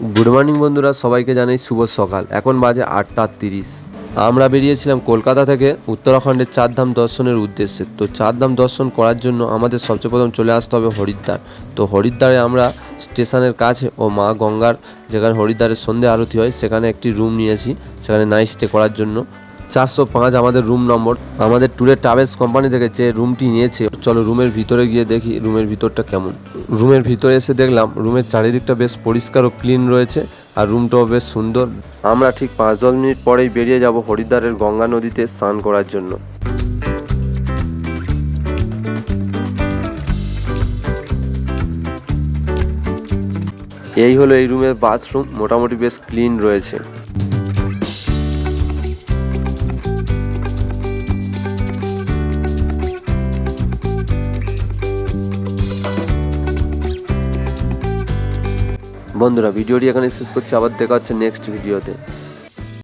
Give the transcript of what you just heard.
Good morning বন্ধুরা, সবাইকে জানাই শুভ সকাল। এখন বাজে আটটা তিরিশ। আমরা বেরিয়েছিলাম কলকাতা থেকে উত্তরাখণ্ডের চারধাম দর্শনের উদ্দেশ্যে। তো চারধাম দর্শন করার জন্য আমাদের সবচেয়ে প্রথম চলে আসতে হবে হরিদ্বার। তো হরিদ্বারে আমরা স্টেশনের কাছে ও মা গঙ্গার যেখানে হরিদ্বারের সন্ধে আরতি হয়, সেখানে একটি রুম নিয়েছি। সেখানে নাইট স্টে করার জন্য। চারশো পাঁচ আমাদের রুম নম্বর আমাদের ট্যুরের ট্রাভেলস কোম্পানি থেকে যে রুমটি নিয়েছে, চলো রুমের ভিতরে গিয়ে দেখি রুমের ভিতরটা কেমন। রুমের ভিতরে এসে দেখলাম রুমের চারিদিকটা বেশ পরিষ্কার ও ক্লিন রয়েছে আর রুমটাও বেশ সুন্দর। আমরা ঠিক পাঁচ দশ মিনিট পরেই বেরিয়ে যাব হরিদ্বারের গঙ্গা নদীতে স্নান করার জন্য। এই হলো এই রুমের বাথরুম মোটামুটি বেশ ক্লিন রয়েছে। বন্ধুরা ভিডিওটি এখানে শেষ করছি। আবার দেখা হচ্ছে নেক্সট ভিডিওতে।